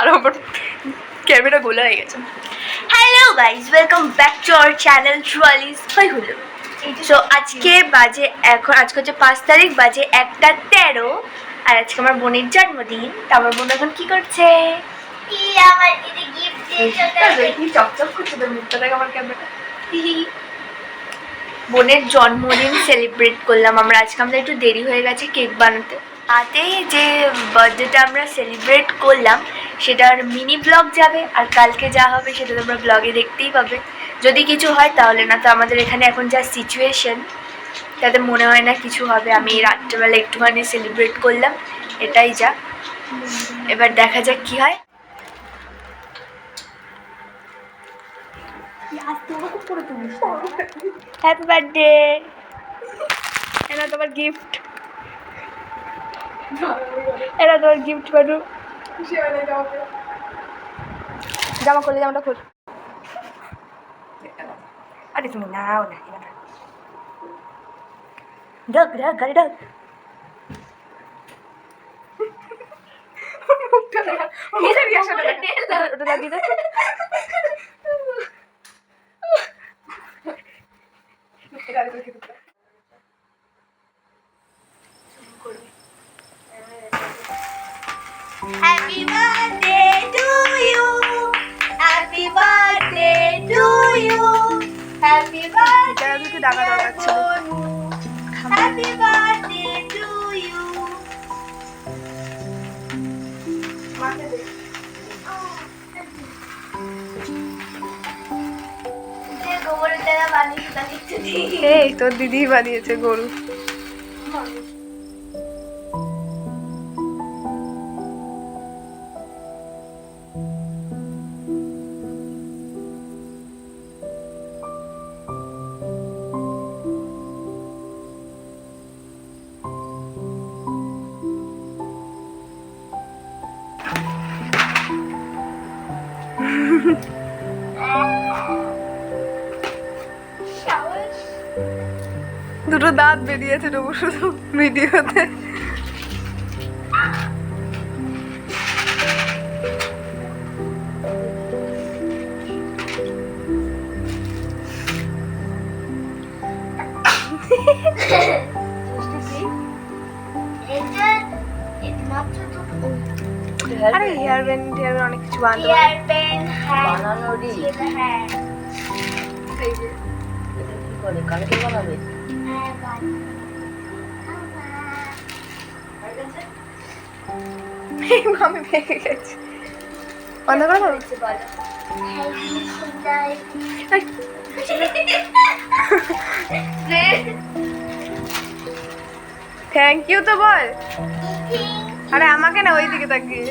আর আমার ক্যামেরা গোলা হয়ে গেছে। Hello guys welcome back to our channel ট্রুয়ালিস হই হলো সো আজকে বাজে এখন আজকে হচ্ছে পাঁচ তারিখ বাজে একটা তেরো আর আজকে আমার বোনের জন্মদিন। তা আমার বোন এখন কি করছে? কি চকচক করছে তোর মুখটা দেখ আমার ক্যামেরা বোনের জন্মদিন সেলিব্রেট করলাম আমরা। আজকে আমাদের একটু দেরি হয়ে গেছে কেক বানাতে। তাতে যে বার্থডেটা আমরা সেলিব্রেট করলাম সেটার মিনি ব্লগ যাবে আর কালকে যা হবে সেটা তোমরা ব্লগে দেখতেই পাবে। যদি কিছু হয় তাহলে না তো আমাদের এখানে এখন যা সিচুয়েশন তাতে মনে হয় না কিছু হবে। আমি রাত্রেবেলা একটুখানি সেলিব্রেট করলাম এটাই যা। এবার দেখা যাক কি হয়। হ্যাপি বার্থডে এটা তোমার গিফট এটা তোমার গিফট পাঠু জামা করলে জামাটা খোল। আরে তুমি নাও না। ডাক ডাক গাড়ি ডাক ওটা লাগিয়ে দে এটা আরেকবার খেতে দাও। Happy birthday to you happy birthday to you happy এটা আমি একটু ডাকা দরকার ছিল হ্যাপি বার্থডে টু ইউ গোবরের দ্বারা বানিয়ে তাকে একটু দিই এই তোর দিদি বানিয়েছে গরু দুটো দাঁত বেরিয়েছে তবু শুধু ভিডিওতে। হেয়ার ব্যান্ড হেয়ার অনেক কিছু বানাতে হেয়ার পেন হ্যাঁ। বানানোরই হ্যাঁ। এই যে কি করে? কালকে বানাবে? হ্যাঁ ভেঙে গেছি। থ্যাংক ইউ তো বল। আরে আমাকে না ওই দিকে তাকিয়ে।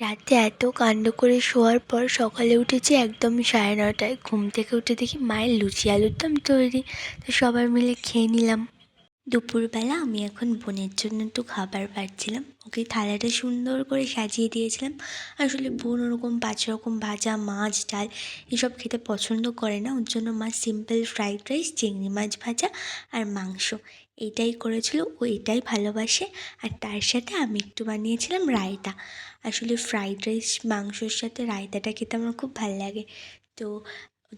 রাতে এত কাণ্ড করে শোয়ার পর সকালে উঠেছি একদম সাড়ে নটায়। ঘুম থেকে উঠে দেখি মায়ের লুচি আলুর দম তৈরি। তো সবাই মিলে খেয়ে নিলাম। দুপুরবেলা আমি এখন বোনের জন্য একটু খাবার পাচ্ছিলাম ওকে থালাটা সুন্দর করে সাজিয়ে দিয়েছিলাম। আসলে বোন ওরকম পাঁচ রকম ভাজা, মাছ, ডাল এসব খেতে পছন্দ করে না। ওর জন্য মা সিম্পল ফ্রাইড রাইস চিংড়ি মাছ ভাজা আর মাংস এইটাই করেছিল। ও এটাই ভালোবাসে। আর তার সাথে আমি একটু বানিয়েছিলাম রায়তা। আসলে ফ্রাইড রাইস মাংসর সাথে রায়তাটা খেতে আমার খুব ভালো লাগে। তো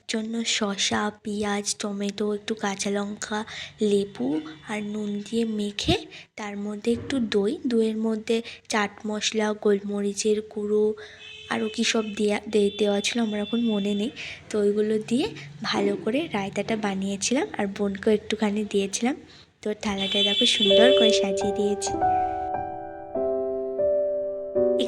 জন্য শসা, পেঁয়াজ, টমেটো, একটু কাঁচা লঙ্কা, লেবু আর নুন দিয়ে মেখে তার মধ্যে একটু দই। দইয়ের মধ্যে চাট মশলা, গোলমরিচের গুঁড়ো আরও কী সব দেয়া, দে- দেওয়া ছিল আমার এখন মনে নেই। তো ওইগুলো দিয়ে ভালো করে রায়তাটা বানিয়েছিলাম আর বোনকেও একটুখানি দিয়েছিলাম। তো থালাটা দেখো সুন্দর করে সাজিয়ে দিয়েছি।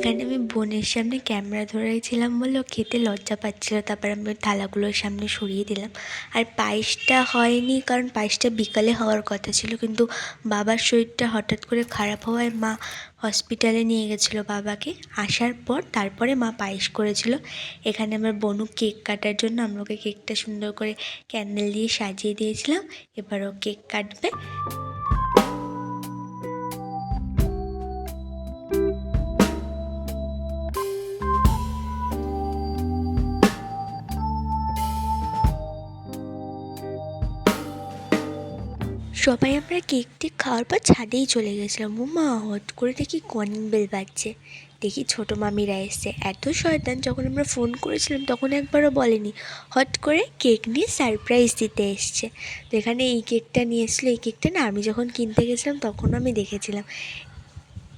এখানে আমি বোনের সামনে ক্যামেরা ধরেছিলাম বলে ও খেতে লজ্জা পাচ্ছিল। তারপর আমি থালাগুলোর সামনে সরিয়ে দিলাম। আর পায়েসটা হয়নি, কারণ পায়েসটা বিকালে হওয়ার কথা ছিল। কিন্তু বাবার শরীরটা হঠাৎ করে খারাপ হওয়ায় মা হসপিটালে নিয়ে গেছিল বাবাকে। আসার পর তারপরে মা পায়েস করেছিল। এখানে আমার বনু কেক কাটার জন্য আমরা ওকে কেকটা সুন্দর করে ক্যান্ডেল দিয়ে সাজিয়ে দিয়েছিলাম। এবার ও কেক কাটবে। সবাই আমরা কেক টেক খাওয়ার পর ছাদেই চলে গেছিলাম। ও মা হট করে দেখি কলিং বেল বাজছে। দেখি ছোটো মামিরা এসছে। এত শয়তান, যখন আমরা ফোন করেছিলাম, তখন একবারও বলেনি। হট করে কেক নিয়ে সারপ্রাইজ দিতে এসছে। তো এখানে এই কেকটা নিয়ে এসেছিল। এই কেকটা না, আমি যখন কিনতে গেছিলাম তখন আমি দেখেছিলাম।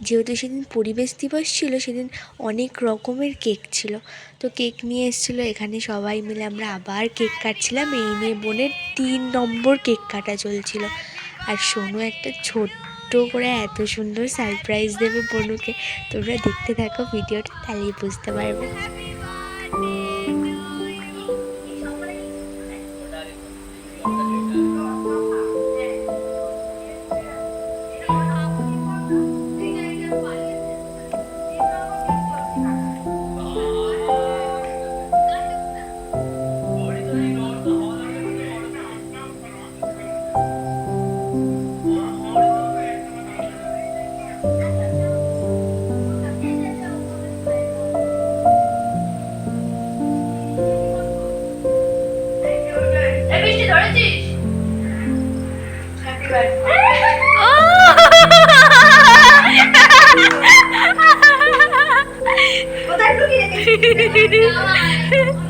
যেহেতু সেদিন পরিবেশ দিবস ছিল, সেদিন অনেক রকমের কেক ছিল। তো কেক নিয়ে এসেছিল, এখানে সবাই মিলে আমরা আবার কেক কাটছিলাম। এই নিয়ে বোনের তিন নম্বর কেক কাটা চলছিল। আর সোনু একটা ছোট্ট করে এত সুন্দর সারপ্রাইজ দেবে বনুকে। তোমরা দেখতে থাকো, ভিডিওটা তাহলেই বুঝতে পারবে।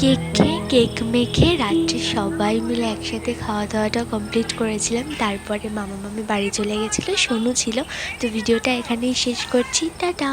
কেক খেয়ে, কেক মেখে রাত্রে সবাই মিলে একসাথে খাওয়া দাওয়াটা কমপ্লিট করেছিলাম। তারপরে মামা মামি বাড়ি চলে গেছিল, সোনু ছিল। তো ভিডিওটা এখানেই শেষ করছি। টাটা!